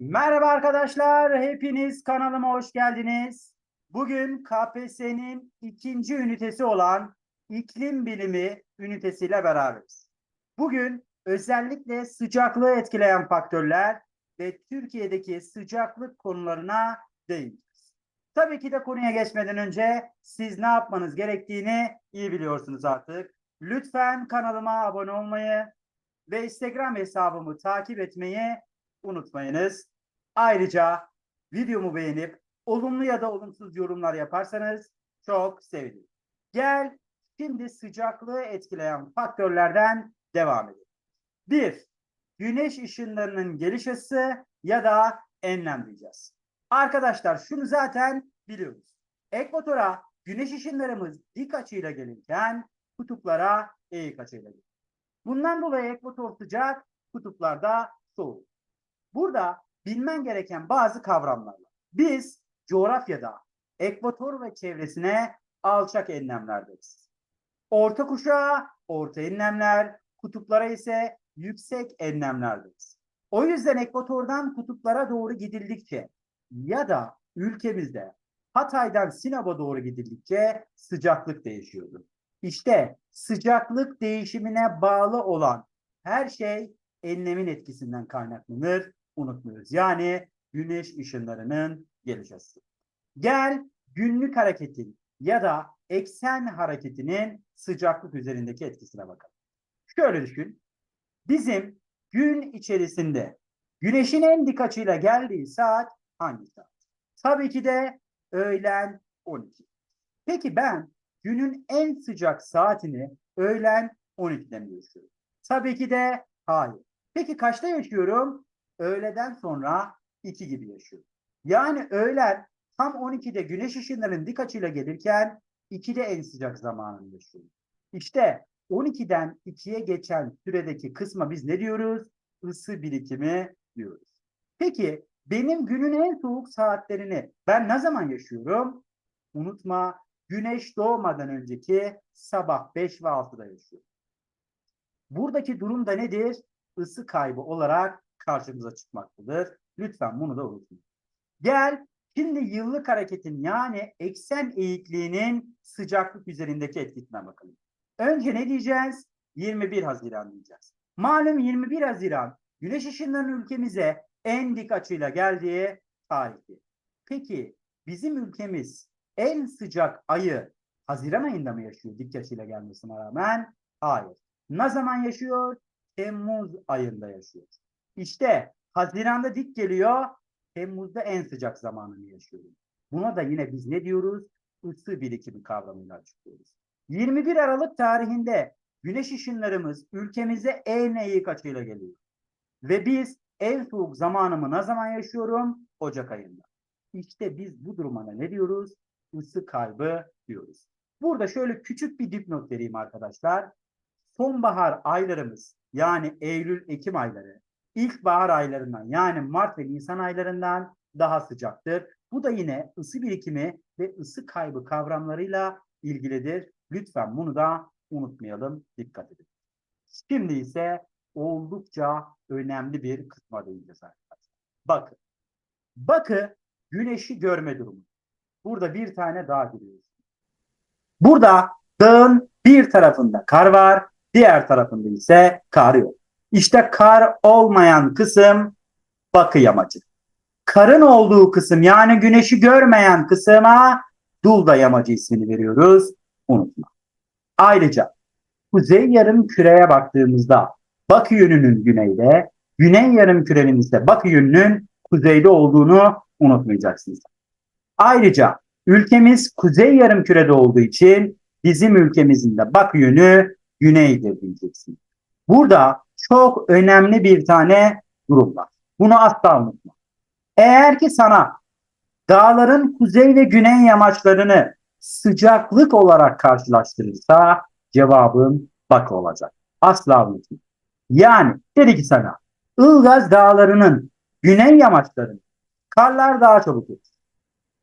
Merhaba arkadaşlar, hepiniz kanalıma hoş geldiniz. Bugün KPSS'nin ikinci ünitesi olan iklim bilimi ünitesiyle beraberiz. Bugün özellikle sıcaklığı etkileyen faktörler ve Türkiye'deki sıcaklık konularına değineceğiz. Tabii ki de konuya geçmeden önce siz ne yapmanız gerektiğini iyi biliyorsunuz artık. Lütfen kanalıma abone olmayı ve Instagram hesabımı takip etmeyi unutmayınız. Ayrıca videomu beğenip olumlu ya da olumsuz yorumlar yaparsanız çok sevinirim. Gel şimdi sıcaklığı etkileyen faktörlerden devam edelim. 1. Güneş ışınlarının geliş açısı ya da enlem diyeceğiz. Arkadaşlar şunu zaten biliyoruz. Ekvatora güneş ışınlarımız dik açıyla gelirken kutuplara eğik açıyla gelir. Bundan dolayı ekvator sıcak, kutuplarda soğuk. Burada bilmen gereken bazı kavramlar var. Biz coğrafyada ekvator ve çevresine alçak enlemler deriz. Orta kuşağa orta enlemler, kutuplara ise yüksek enlemler deriz. O yüzden ekvatordan kutuplara doğru gidildikçe ya da ülkemizde Hatay'dan Sinop'a doğru gidildikçe sıcaklık değişiyordu. İşte sıcaklık değişimine bağlı olan her şey enlemin etkisinden kaynaklanır unutmuyoruz. Yani güneş ışınlarının geliş açısı. Gel günlük hareketin ya da eksen hareketinin sıcaklık üzerindeki etkisine bakalım. Şöyle düşün. Bizim gün içerisinde güneşin en dik açıyla geldiği saat hangi saat? Tabii ki de öğlen 12. Peki ben günün en sıcak saatini öğlen 12'de mi yaşıyorum? Tabii ki de hayır. Peki kaçta yaşıyorum? Öğleden sonra 2 gibi yaşıyor. Yani öğlen tam 12'de güneş ışınlarının dik açıyla gelirken 2'de en sıcak zamanını yaşıyor. İşte 12'den 2'ye geçen süredeki kısma biz ne diyoruz? Isı birikimi diyoruz. Peki benim günün en soğuk saatlerini ben ne zaman yaşıyorum? Unutma güneş doğmadan önceki sabah 5 ve 6'da yaşıyorum. Buradaki durum da nedir? Isı kaybı olarak karşımıza çıkmaktadır. Lütfen bunu da unutmayın. Gel şimdi yıllık hareketin yani eksen eğikliğinin sıcaklık üzerindeki etkisine bakalım. Önce ne diyeceğiz? 21 Haziran diyeceğiz. Malum 21 Haziran güneş ışınlarının ülkemize en dik açıyla geldiği tarihti. Peki bizim ülkemiz en sıcak ayı Haziran ayında mı yaşıyor dik açıyla gelmesine rağmen? Hayır. Ne zaman yaşıyor? Temmuz ayında yaşıyor. İşte Haziran'da dik geliyor, Temmuz'da en sıcak zamanını yaşıyoruz. Buna da yine biz ne diyoruz? Isı birikimi kavramıyla açıklıyoruz. 21 Aralık tarihinde güneş ışınlarımız ülkemize en eğik açıyla geliyor. Ve biz en soğuk zamanımı ne zaman yaşıyorum? Ocak ayında. İşte biz bu duruma ne diyoruz? Isı kaybı diyoruz. Burada şöyle küçük bir dipnot vereyim arkadaşlar. Sonbahar aylarımız yani Eylül-Ekim ayları ilkbahar aylarından yani Mart ve Nisan aylarından daha sıcaktır. Bu da yine ısı birikimi ve ısı kaybı kavramlarıyla ilgilidir. Lütfen bunu da unutmayalım, dikkat edin. Şimdi ise oldukça önemli bir kısma değineceğiz arkadaşlar. Bakın. Bakı güneşi görme durumu. Burada bir tane dağ görüyoruz. Burada dağın bir tarafında kar var, diğer tarafında ise kar yok. İşte kar olmayan kısım bakı yamacı. Karın olduğu kısım yani güneşi görmeyen kısma Dulda yamacı ismini veriyoruz. Unutma. Ayrıca kuzey yarım küreye baktığımızda bakı yönünün güneyde, güney yarım kürenin ise bakı yönünün kuzeyde olduğunu unutmayacaksınız. Ayrıca ülkemiz kuzey yarım kürede olduğu için bizim ülkemizin de bakı yönü güneydir diyeceksiniz. Burada çok önemli bir tane durum var. Bunu asla unutma. Eğer ki sana dağların kuzey ve güney yamaçlarını sıcaklık olarak karşılaştırırsa cevabın bak olacak. Asla unutma. Yani dedi ki sana Ilgaz dağlarının güney yamaçlarını karlar daha çabuk olur.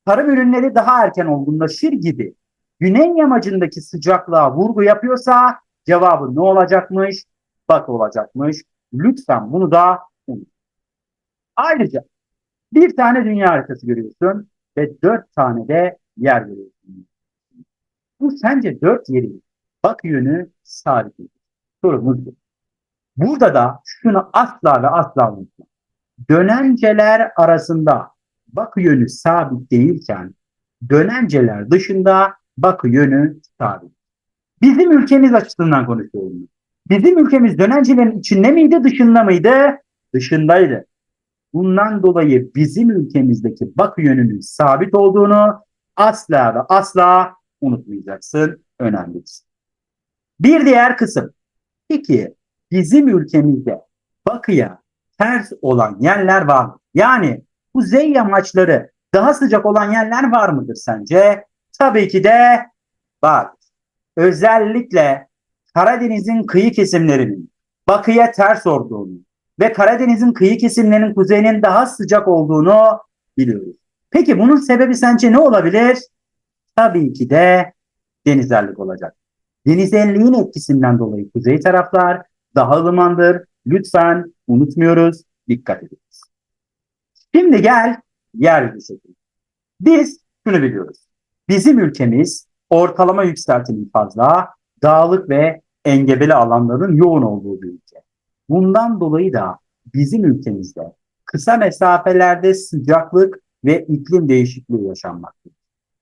Tarım ürünleri daha erken olgunlaşır gibi güney yamacındaki sıcaklığa vurgu yapıyorsa cevabı ne olacakmış? Bak olacakmış. Lütfen bunu da unut. Ayrıca Bir tane dünya haritası görüyorsun ve dört tane de yer görüyorsun. Bu sence dört yerin bak yönü sabit? Sorumuz bu. Burada da şunu asla ve asla unutma. Dönenceler arasında bakı yönü sabit değilken dönenceler dışında bakı yönü sabit. Bizim ülkemiz açısından konuşuyorum. Bizim ülkemiz dönencelerin içinde miydi, dışında mıydı? Dışındaydı. Bundan dolayı bizim ülkemizdeki bakı yönünün sabit olduğunu asla ve asla unutmayacaksın. Önemli. Bir diğer kısım. Peki bizim ülkemizde bakıya ters olan yerler var mı? Yani kuzey yamaçları daha sıcak olan yerler var mıdır sence? Tabii ki de var. Özellikle Karadeniz'in kıyı kesimlerinin batıya ters olduğunu ve Karadeniz'in kıyı kesimlerinin kuzeyinin daha sıcak olduğunu biliyoruz. Peki bunun sebebi sence ne olabilir? Tabii ki de denizlerlik olacak. Denizelliğin etkisinden dolayı kuzey taraflar daha ılımandır. Lütfen unutmuyoruz, dikkat ediniz. Şimdi gel yeryüzü. Biz şunu biliyoruz. Bizim ülkemiz ortalama yükseltinin fazla, dağlık ve engebeli alanların yoğun olduğu bir ülke. Bundan dolayı da bizim ülkemizde kısa mesafelerde sıcaklık ve iklim değişikliği yaşanmaktadır.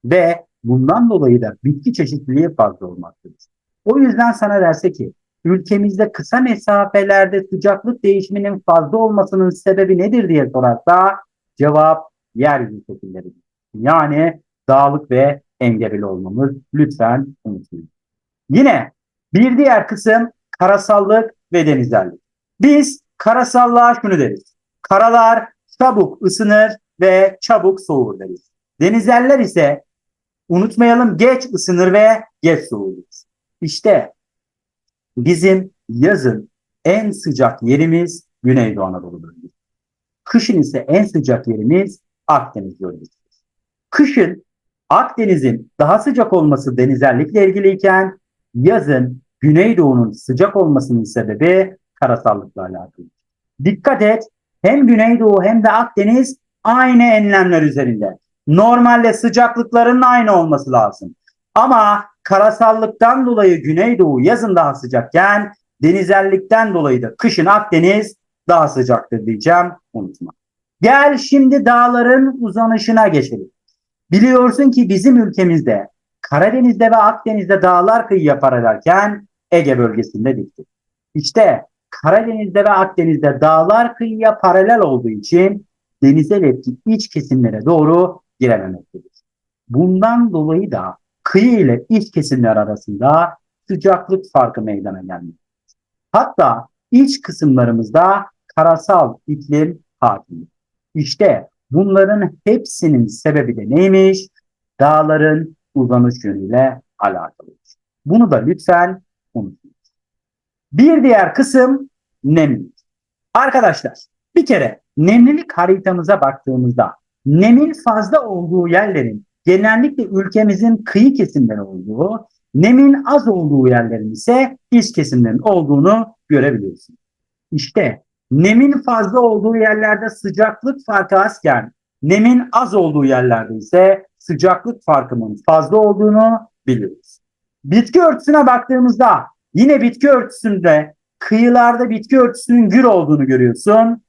Ve bundan dolayı da bitki çeşitliliği fazla olmaktadır. O yüzden sana derse ki ülkemizde kısa mesafelerde sıcaklık değişiminin fazla olmasının sebebi nedir diye sorarsa cevap yeryüzü şekilleridir. Yani dağlık ve engebeli olmamız lütfen unutmayın. Yine bir diğer kısım karasallık ve denizlerlik. Biz karasallığa şunu deriz. Karalar çabuk ısınır ve çabuk soğur deriz. Denizlerler ise unutmayalım geç ısınır ve geç soğur. İşte bizim yazın en sıcak yerimiz Güneydoğu Anadolu. Kışın ise en sıcak yerimiz Akdeniz bölgesi. Kışın Akdeniz'in daha sıcak olması denizlerlikle ilgiliyken yazın Güneydoğu'nun sıcak olmasının sebebi karasallıkla alakalı. Dikkat et hem Güneydoğu hem de Akdeniz aynı enlemler üzerinde. Normalde sıcaklıkların aynı olması lazım. Ama karasallıktan dolayı Güneydoğu yazın daha sıcakken denizlerlikten dolayı da kışın Akdeniz daha sıcaktır diyeceğim unutma. Gel şimdi dağların uzanışına geçelim. Biliyorsun ki bizim ülkemizde Karadeniz'de ve Akdeniz'de dağlar kıyıya paralelken Ege bölgesinde diktir. İşte Karadeniz'de ve Akdeniz'de dağlar kıyıya paralel olduğu için denizel etki iç kesimlere doğru girememektedir. Bundan dolayı da kıyı ile iç kesimler arasında sıcaklık farkı meydana gelmektedir. Hatta iç kısımlarımızda karasal iklim hakim. İşte bunların hepsinin sebebi de neymiş? Dağların uzanış yönüyle alakalı. Bunu da lütfen unutmayın. Bir diğer kısım nemlilik. Arkadaşlar bir kere nemlilik haritamıza baktığımızda nemin fazla olduğu yerlerin genellikle ülkemizin kıyı kesimleri olduğu, nemin az olduğu yerlerin ise iç kesimlerin olduğunu görebiliyorsunuz. İşte nemin fazla olduğu yerlerde sıcaklık farkı azken nemin az olduğu yerlerde ise sıcaklık farkının fazla olduğunu biliyoruz. Bitki örtüsüne baktığımızda yine bitki örtüsünde kıyılarda bitki örtüsünün gür olduğunu görüyorsun.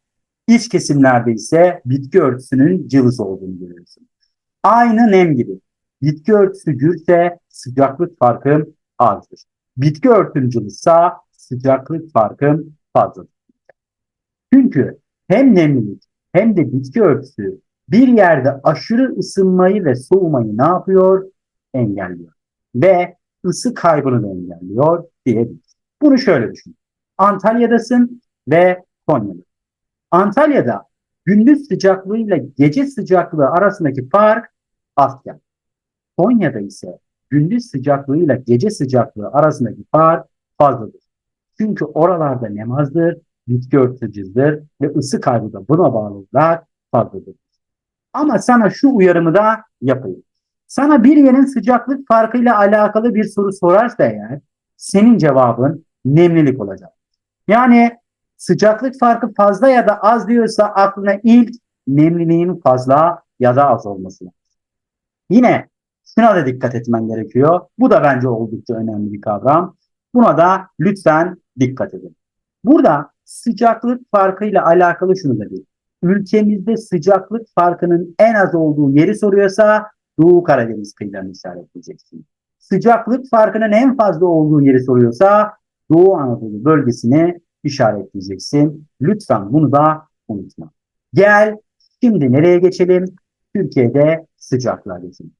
İç kesimlerde ise bitki örtüsünün cılız olduğunu görüyorsun. Aynı nem gibi. Bitki örtüsü gürse sıcaklık farkım azdır. Bitki örtüm cılızsa sıcaklık farkım fazladır. Çünkü hem nemlilik hem de bitki örtüsü bir yerde aşırı ısınmayı ve soğumayı ne yapıyor? Engelliyor. Ve ısı kaybını da engelliyor diyebiliriz. Bunu şöyle düşün. Antalya'dasın ve Konya'da. Antalya'da gündüz sıcaklığıyla gece sıcaklığı arasındaki fark azken. Konya'da ise gündüz sıcaklığıyla gece sıcaklığı arasındaki fark fazladır. Çünkü oralarda nem azdır, bitki örtücüdür ve ısı kaybı da buna bağlı olarak fazladır. Ama sana şu uyarımı da yapayım. Sana bir yerin sıcaklık farkıyla alakalı bir soru sorarsa eğer senin cevabın nemlilik olacak. Yani sıcaklık farkı fazla ya da az diyorsa aklına ilk nemliliğin fazla ya da az olması. Yine şuna da dikkat etmen gerekiyor. Bu da bence oldukça önemli bir kavram. Buna da lütfen dikkat edin. Burada sıcaklık farkıyla alakalı şunu da değil. Ülkemizde sıcaklık farkının en az olduğu yeri soruyorsa Doğu Karadeniz kıyılarını işaretleyeceksin. Sıcaklık farkının en fazla olduğu yeri soruyorsa Doğu Anadolu bölgesini işaretleyeceksin. Lütfen bunu da unutma. Gel şimdi nereye geçelim? Türkiye'de sıcaklığa geçelim.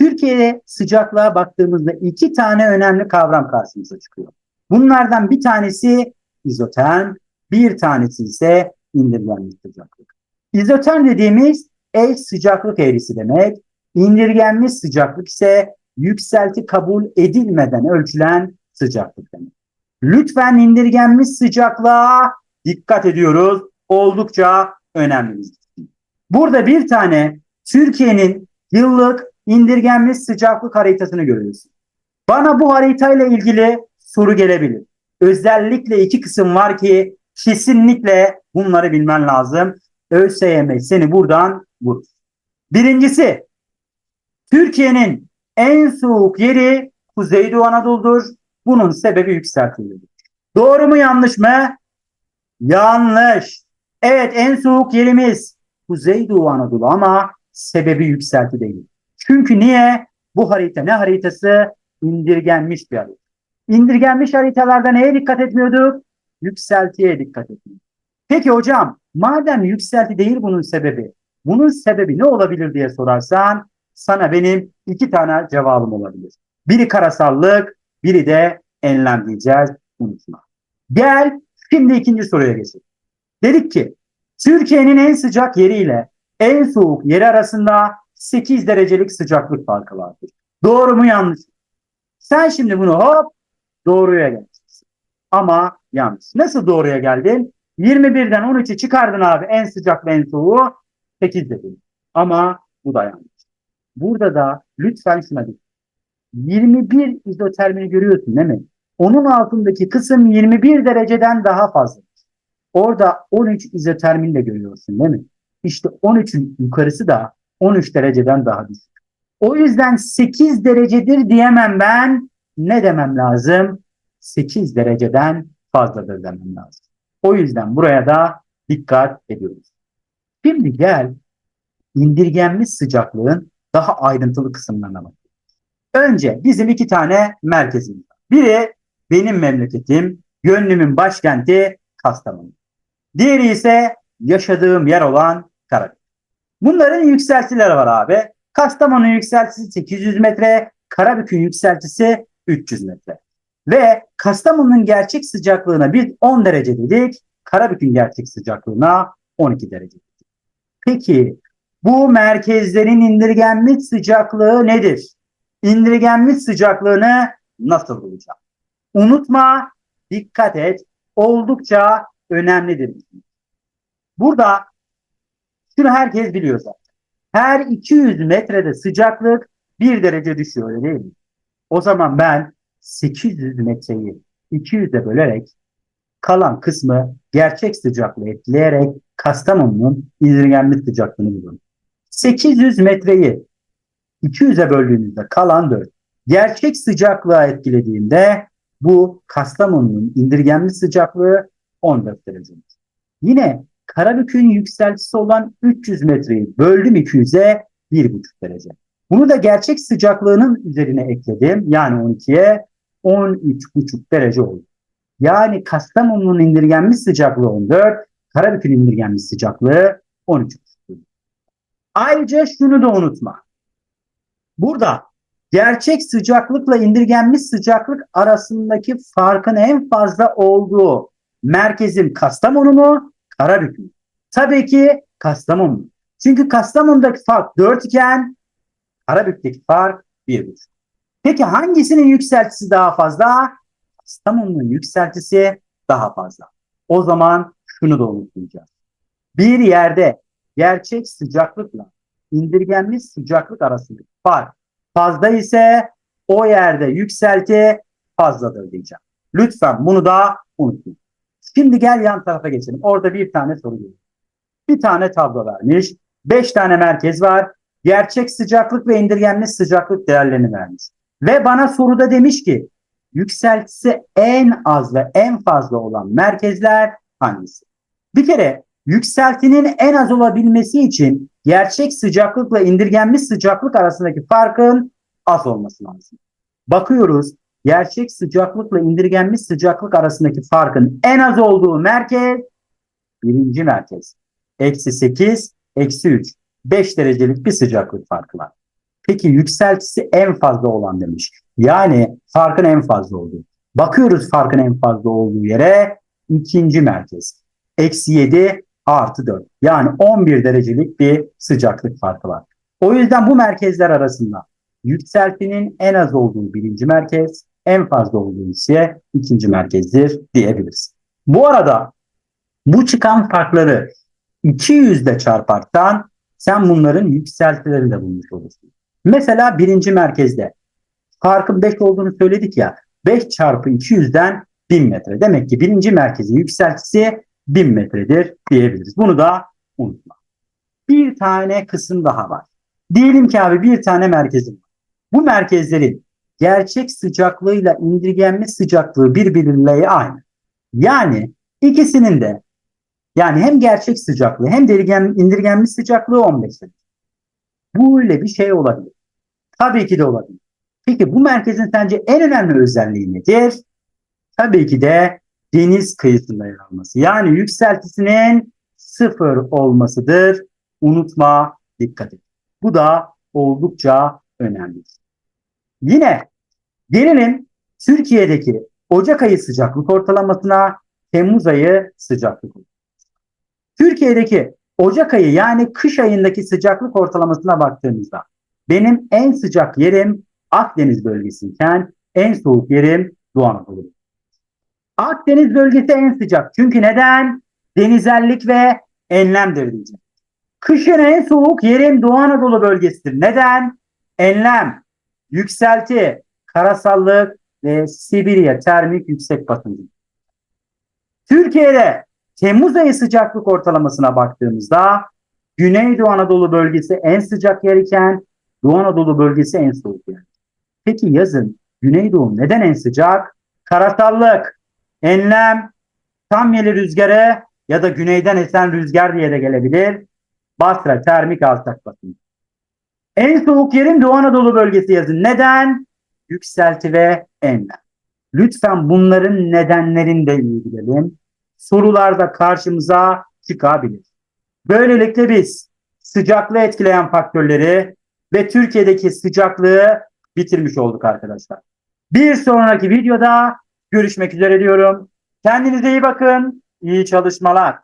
Türkiye'de sıcaklığa baktığımızda iki tane önemli kavram karşımıza çıkıyor. Bunlardan bir tanesi izoterm, bir tanesi ise indirgenmiş sıcaklık. İzoterm dediğimiz eş sıcaklık eğrisi demek. İndirgenmiş sıcaklık ise yükselti kabul edilmeden ölçülen sıcaklık demek. Lütfen indirgenmiş sıcaklığa dikkat ediyoruz. Oldukça önemli. Burada bir tane Türkiye'nin yıllık indirgenmiş sıcaklık haritasını görüyorsun. Bana bu haritayla ilgili soru gelebilir. Özellikle iki kısım var ki kesinlikle bunları bilmen lazım. ÖSYM seni buradan vurur. Birincisi Türkiye'nin en soğuk yeri Kuzeydoğu Anadolu'dur. Bunun sebebi yükseltilir. Doğru mu yanlış mı? Yanlış. Evet en soğuk yerimiz Kuzeydoğu Anadolu ama sebebi yükselti değil. Çünkü niye? Bu harita ne haritası? İndirgenmiş bir harita. İndirgenmiş haritalarda neye dikkat etmiyorduk? Yükseltiye dikkat etmiyorduk. Peki hocam madem yükselti değil bunun sebebi, bunun sebebi ne olabilir diye sorarsan sana benim iki tane cevabım olabilir. Biri karasallık, biri de enlem diyeceğiz. Unutma. Gel şimdi ikinci soruya geçelim. Dedik ki Türkiye'nin en sıcak yeriyle en soğuk yeri arasında 8 derecelik sıcaklık farkı vardır. Doğru mu yanlış mı? Sen şimdi bunu hop doğruya geleceksin. Ama yanlış. Nasıl doğruya geldin? 21'den 13'ü çıkardın abi en sıcak ve en soğuğu 8 dedin. Ama bu da yanlış. Burada da lütfen şuna dikkat. 21 izotermini görüyorsun değil mi? Onun altındaki kısım 21 dereceden daha fazla. Orada 13 izotermini de görüyorsun değil mi? İşte 13'ün yukarısı da 13 dereceden daha düşük. O yüzden 8 derecedir diyemem ben. Ne demem lazım? 8 dereceden fazladır demem lazım. O yüzden buraya da dikkat ediyoruz. Şimdi gel indirgenmiş sıcaklığın daha ayrıntılı kısımlarına bakalım. Önce bizim iki tane merkezimiz var. Biri benim memleketim, gönlümün başkenti Kastamonu. Diğeri ise yaşadığım yer olan Karabük. Bunların yükseltileri var abi. Kastamonu yükseltisi 800 metre, Karabük'ün yükseltisi 300 metre. Ve Kastamonu'nun gerçek sıcaklığına biz 10 derece dedik, Karabük'ün gerçek sıcaklığına 12 derece dedik. Peki bu merkezlerin indirgenmiş sıcaklığı nedir? İndirgenmiş sıcaklığını nasıl bulacağım? Unutma, dikkat et, oldukça önemlidir. Burada şunu herkes biliyor zaten. Her 200 metrede sıcaklık 1 derece düşüyor öyle değil mi? O zaman ben 800 metreyi 200'e bölerek kalan kısmı gerçek sıcaklığı ekleyerek Kastamonu'nun indirgenmiş sıcaklığını buluyorum. 800 metreyi 200'e böldüğümüzde kalan 4. Gerçek sıcaklığa etkilediğimde bu Kastamonu'nun indirgenmiş sıcaklığı 14 derece. Yine Karabük'ün yükseltisi olan 300 metreyi böldüm 200'e 1,5 derece. Bunu da gerçek sıcaklığının üzerine ekledim. Yani 12'ye 13,5 derece oldu. Yani Kastamonu'nun indirgenmiş sıcaklığı 14, Karabük'ün indirgenmiş sıcaklığı 13. Ayrıca şunu da unutma. Burada gerçek sıcaklıkla indirgenmiş sıcaklık arasındaki farkın en fazla olduğu merkezim Kastamonu mu, Karabük mü? Tabii ki Kastamonu. Çünkü Kastamonu'daki fark 4 iken Karabük'teki fark 1,5. Peki hangisinin yükseltisi daha fazla? Kastamonu'nun yükseltisi daha fazla. O zaman şunu da unutmayacağız. Bir yerde gerçek sıcaklıkla indirgenmiş sıcaklık arasındaki fark fazla ise o yerde yükselti fazladır diyeceğim. Lütfen bunu da unutmayın. Şimdi gel yan tarafa geçelim. Orada bir tane soru geliyor. bir tane tablo vermiş. Beş tane merkez var. Gerçek sıcaklık ve indirgenmiş sıcaklık değerlerini vermiş. Ve bana soruda demiş ki yükseltisi en az ve en fazla olan merkezler hangisi? Bir kere yükseltinin en az olabilmesi için gerçek sıcaklıkla indirgenmiş sıcaklık arasındaki farkın az olması lazım. Bakıyoruz gerçek sıcaklıkla indirgenmiş sıcaklık arasındaki farkın en az olduğu merkez birinci merkez. Eksi 8, eksi 3. 5 derecelik bir sıcaklık farkı var. Peki yükseltisi en fazla olan demiş. Yani farkın en fazla olduğu. Bakıyoruz farkın en fazla olduğu yere ikinci merkez. Eksi 7 artı 4. Yani 11 derecelik bir sıcaklık farkı var. O yüzden bu merkezler arasında yükseltinin en az olduğu birinci merkez, en fazla olduğu ise ikinci merkezdir diyebiliriz. Bu arada bu çıkan farkları 200 ile çarparsan sen bunların yükseltilerini de bulmuş olursun. Mesela birinci merkezde farkın 5 olduğunu söyledik ya 5 çarpı 200'den 1000 metre. Demek ki birinci merkezin yükseltisi 1000 metredir diyebiliriz. Bunu da unutma. Bir tane kısım daha var. Diyelim ki abi bir tane merkezim var. Bu merkezlerin gerçek sıcaklığıyla indirgenmiş sıcaklığı birbirleriyle aynı. Yani ikisinin de yani hem gerçek sıcaklığı hem de indirgenmiş sıcaklığı 15 derece. Böyle bir şey olabilir. Tabii ki de olabilir. Peki bu merkezin sence en önemli özelliği nedir? Tabii ki de deniz kıyısında yer alması. Yani yükseltisinin sıfır olmasıdır. Unutma, dikkat et. Bu da oldukça önemli. Yine gelelim Türkiye'deki Ocak ayı sıcaklık ortalamasına, Temmuz ayı sıcaklık Türkiye'deki Ocak ayı yani kış ayındaki sıcaklık ortalamasına baktığımızda benim en sıcak yerim Akdeniz bölgesiyken en soğuk yerim Doğu Anadolu. Akdeniz bölgesi en sıcak. Çünkü neden? Denizellik ve enlemdir diyeceğim. Kışın en soğuk yerim Doğu Anadolu bölgesidir. Neden? Enlem, yükselti, karasallık ve Sibirya termik yüksek basıncı. Türkiye'de Temmuz ayı sıcaklık ortalamasına baktığımızda Güneydoğu Anadolu bölgesi en sıcak yer iken Doğu Anadolu bölgesi en soğuk yer. Peki yazın Güneydoğu neden en sıcak? Karasallık, enlem, tam yeli rüzgarı ya da güneyden esen rüzgar diye de gelebilir. Basra termik alçak basıncı. En soğuk yerin Doğu Anadolu bölgesi yazın. Neden? Yükselti ve enlem. Lütfen bunların nedenlerini de ilgilenelim. Sorularda karşımıza çıkabilir. Böylelikle biz sıcaklığı etkileyen faktörleri ve Türkiye'deki sıcaklığı bitirmiş olduk arkadaşlar. Bir sonraki videoda görüşmek üzere diyorum. Kendinize iyi bakın. İyi çalışmalar.